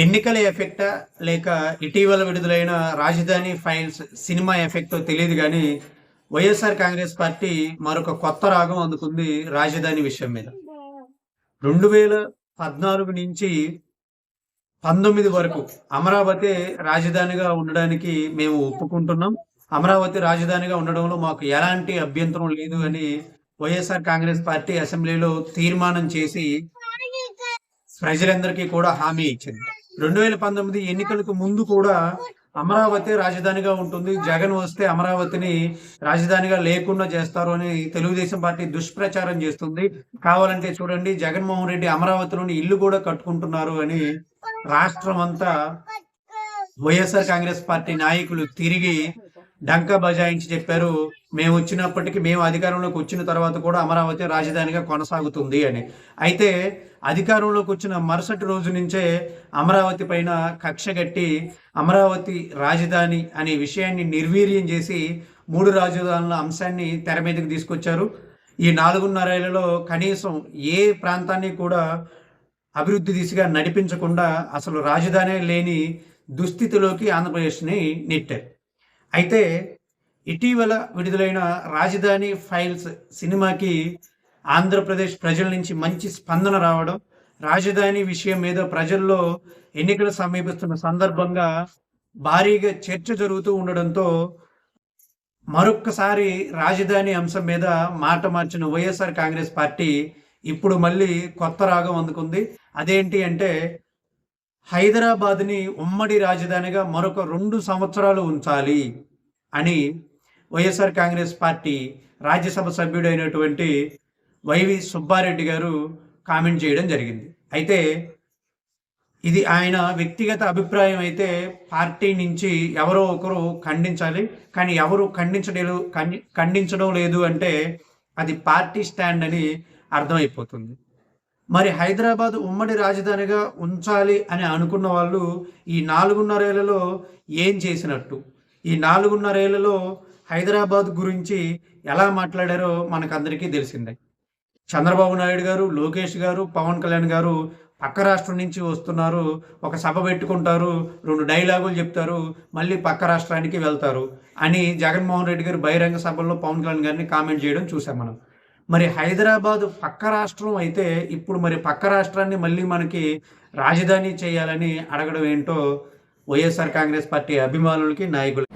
ఎన్నికల ఎఫెక్టా లేక ఇటీవల విడుదలైన రాజధాని ఫైల్స్ సినిమా ఎఫెక్టో తెలియదు కానీ వైఎస్ఆర్ కాంగ్రెస్ పార్టీ మరొక కొత్త రాగం అందుకుంది రాజధాని విషయం మీద. రెండు వేల పద్నాలుగు నుంచి పంతొమ్మిది వరకు అమరావతి రాజధానిగా ఉండడానికి మేము ఒప్పుకుంటున్నాం. అమరావతి రాజధానిగా ఉండడంలో మాకు ఎలాంటి అభ్యంతరం లేదు అని వైఎస్ఆర్ కాంగ్రెస్ పార్టీ అసెంబ్లీలో తీర్మానం చేసి ప్రజలందరికీ కూడా హామీ ఇచ్చింది. రెండు వేల పంతొమ్మిది ఎన్నికలకు ముందు కూడా అమరావతి రాజధానిగా ఉంటుంది. జగన్ వస్తే అమరావతిని రాజధానిగా లేకుండా చేస్తారు అని తెలుగుదేశం పార్టీ దుష్ప్రచారం చేస్తుంది. కావాలంటే చూడండి జగన్మోహన్ రెడ్డి అమరావతిలోని ఇల్లు కూడా కట్టుకుంటున్నారు అని రాష్ట్రం అంతా వైఎస్ఆర్ కాంగ్రెస్ పార్టీ నాయకులు తిరిగి డంకా బజాయించి చెప్పారు మేము వచ్చినప్పటికీ మేము అధికారంలోకి వచ్చిన తర్వాత కూడా అమరావతి రాజధానిగా కొనసాగుతుంది అని. అయితే అధికారంలోకి వచ్చిన మరుసటి రోజు నుంచే అమరావతి పైన కక్ష కట్టి అమరావతి రాజధాని అనే విషయాన్ని నిర్వీర్యం చేసి మూడు రాజధానుల అంశాన్ని తెర మీదకి తీసుకొచ్చారు. ఈ నాలుగున్నరేళ్ళలో కనీసం ఏ ప్రాంతాన్ని కూడా అభివృద్ధి దిశగా నడిపించకుండా అసలు రాజధాని లేని దుస్థితిలోకి ఆంధ్రప్రదేశ్ని నెట్టారు. అయితే ఇటీవల విడుదలైన రాజధాని ఫైల్స్ సినిమాకి ఆంధ్రప్రదేశ్ ప్రజల నుంచి మంచి స్పందన రావడం రాజధాని విషయం మీద ప్రజల్లో ఎన్నికలు సమీపిస్తున్న సందర్భంగా భారీగా చర్చ జరుగుతూ ఉండడంతో మరొక్కసారి రాజధాని అంశం మీద మాట మార్చిన వైఎస్ఆర్ కాంగ్రెస్ పార్టీ ఇప్పుడు మళ్ళీ కొత్త రాగం అందుకుంది. అదేంటి అంటే హైదరాబాద్ని ఉమ్మడి రాజధానిగా మరొక రెండు సంవత్సరాలు ఉంచాలి అని వైఎస్ఆర్ కాంగ్రెస్ పార్టీ రాజ్యసభ సభ్యుడైనటువంటి వైవి సుబ్బారెడ్డి గారు కామెంట్ చేయడం జరిగింది. అయితే ఇది ఆయన వ్యక్తిగత అభిప్రాయం అయితే పార్టీ నుంచి ఎవరో ఒకరు ఖండించాలి. కానీ ఎవరు ఖండించడం ఖండించడం లేదు అంటే అది పార్టీ స్టాండ్ అని అర్థమైపోతుంది. మరి హైదరాబాద్ ఉమ్మడి రాజధానిగా ఉంచాలి అని అనుకున్న వాళ్ళు ఈ నాలుగున్నరేళ్ళలో ఏం చేసినట్టు? ఈ నాలుగున్నరేళ్ళలో హైదరాబాద్ గురించి ఎలా మాట్లాడారో మనకందరికీ తెలిసిందే. చంద్రబాబు నాయుడు గారు లోకేష్ గారు పవన్ కళ్యాణ్ గారు పక్క రాష్ట్రం నుంచి వస్తున్నారు. ఒక సభ పెట్టుకుంటారు రెండు డైలాగులు చెప్తారు మళ్ళీ పక్క రాష్ట్రానికి వెళ్తారు అని జగన్మోహన్ రెడ్డి గారు బహిరంగ సభల్లో పవన్ కళ్యాణ్ గారిని కామెంట్ చేయడం చూసాం మనం. మరి హైదరాబాద్ పక్క రాష్ట్రం అయితే ఇప్పుడు మరి పక్క రాష్ట్రాన్ని మళ్ళీ మనకి రాజధాని చేయాలని అడగడం ఏంటో వైఎస్ఆర్ కాంగ్రెస్ పార్టీ అభిమానులకి నాయకులు